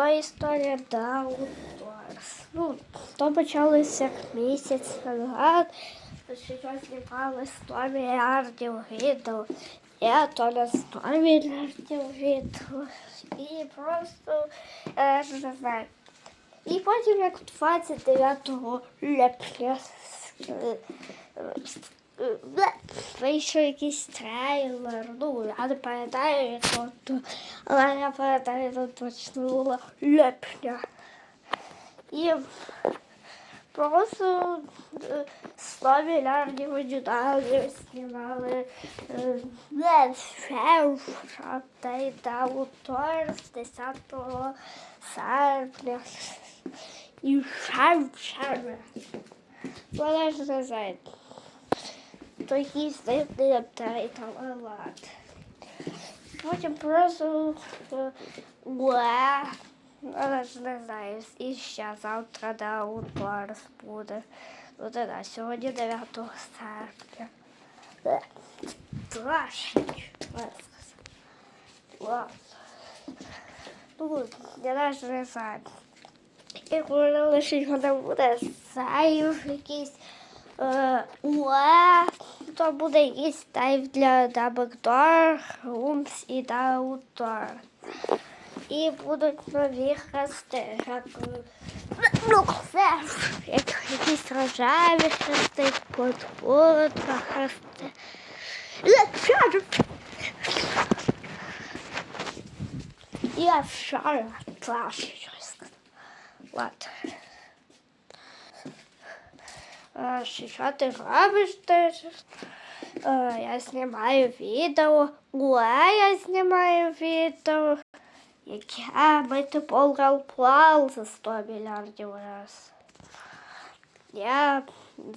то історія Даутворс. Ну, то почалося місяць назад, що знімали 100 мільярдів відео. Я то на 100 мільярдів відео. І просто я не знаю. І потім, як 29 липня, е, е, вийшов якийсь трейлер. Ну, я не пам'ятаю, але я пам'ятаю, що точно було липня. І просто е, 100 мільярдів оригіналів знімали е, шеф, та й автор з 10 серпня. І шеф. Вона ж не знає. То якийсь дивний але. Потім просто але ж не знаю, і ще завтра да, уторс буде. Ну, не знаю, сьогодні 9 серпня. Е. Ну, я навіть не знаю. І коли лише вона буде сайв якийсь е, уе, то буде якийсь тайп для Дабектор, Румс і Даутор. І будуть нові хрести, е, ну, це, як якісь рожеві хрести, подпутра хрести. Я вчора. Я щось. Ладно. Е, Що ти робиш теж? Е, Я знімаю відео. Уе, я знімаю відео. Яке ми типу плал за 100 мільярдів раз. Я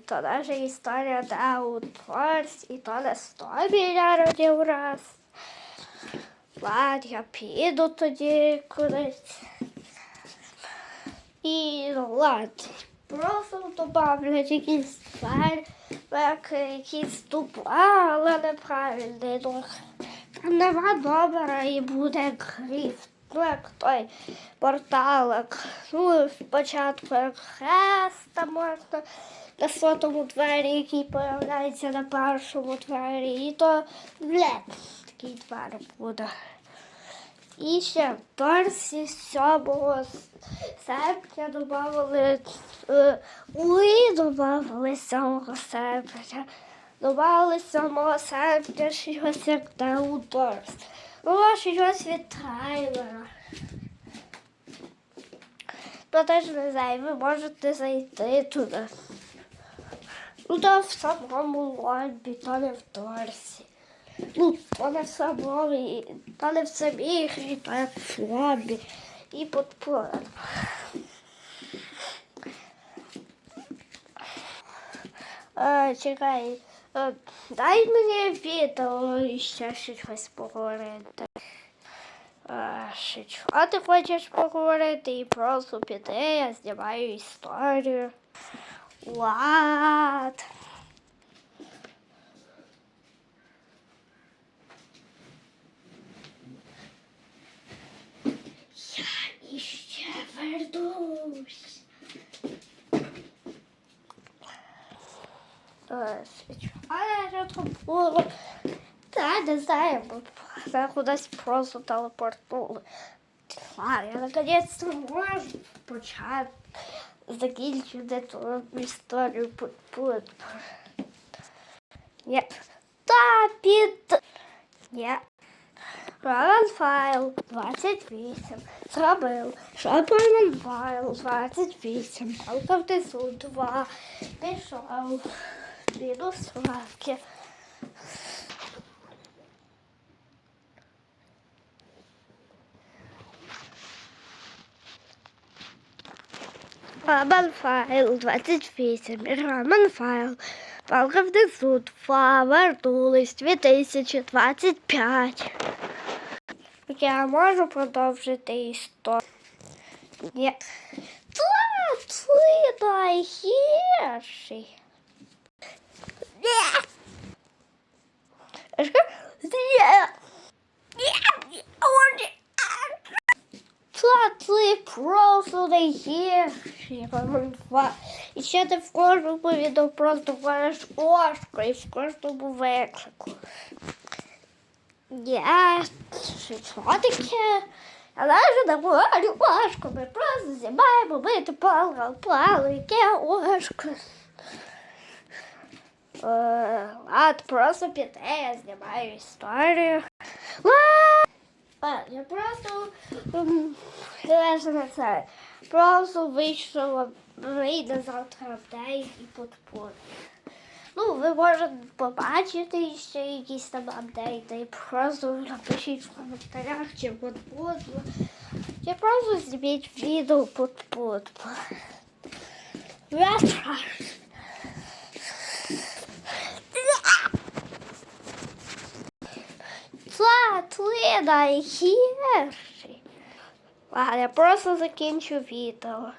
то наша історія да у Торс, і то не 100 мільярдів раз. Ладно, я піду тоді кудись. І ну, ладно. Просто добавлять якісь фермерки, якісь тупа, але неправильний. Ну, там нема номера і буде гриф. Ну, як той порталик. Ну, спочатку як хреста можна на сотому двері, який появляється на першому двері. І то бле, такий двері буде. І ще в торсі 7 серпня додавали е, уї додавали 7 серпня. Додавали 7 серпня щось як у торс. Ну, щось від трейлера. Ну, теж не знаю, ви можете зайти туди. Ну, то в самому лобі, то не в торсі. Ну, то не в самому, то не в самій грі, як в лобі. І подпора. Чекай, дай мені відео і ще щось поговорити. Чого ти хочеш поговорити і просто піди, я знімаю історію. Лад. Я іще вернусь. Е, свічу. А я тут. Та не знаю, бо я кудись просто телепортнули. А, я наконец-то можу почати закінчити ту історію. Ні. Та під. Ні. Роман файл 28. Зробив. Роман файл 28. Палка внизу 2. Пішов. Мінус лаки. Роман файл 28. Роман файл. Палка внизу 2. Вернулись 2025. Я можу продовжити історію? Та ти найгірший. Це просто найгірші коментва. І ще ти в кожному відео просто говориш ошко і в кожному виклику. Я що таке? Але ж не говорю ошко, ми просто знімаємо, ми то пало, пало, яке ошко. Е, Ладно, просто піде, я знімаю історію. А, я просто це. Просто вийшов, вийде завтра в день і подпорю. Ну, ви можете побачити ще якісь там апдейти. Просто напишіть в коментарях, чи подподло. Чи просто зніміть відео подподло. Я страшно. Ти найгірший. Ладно, я просто закінчу відео.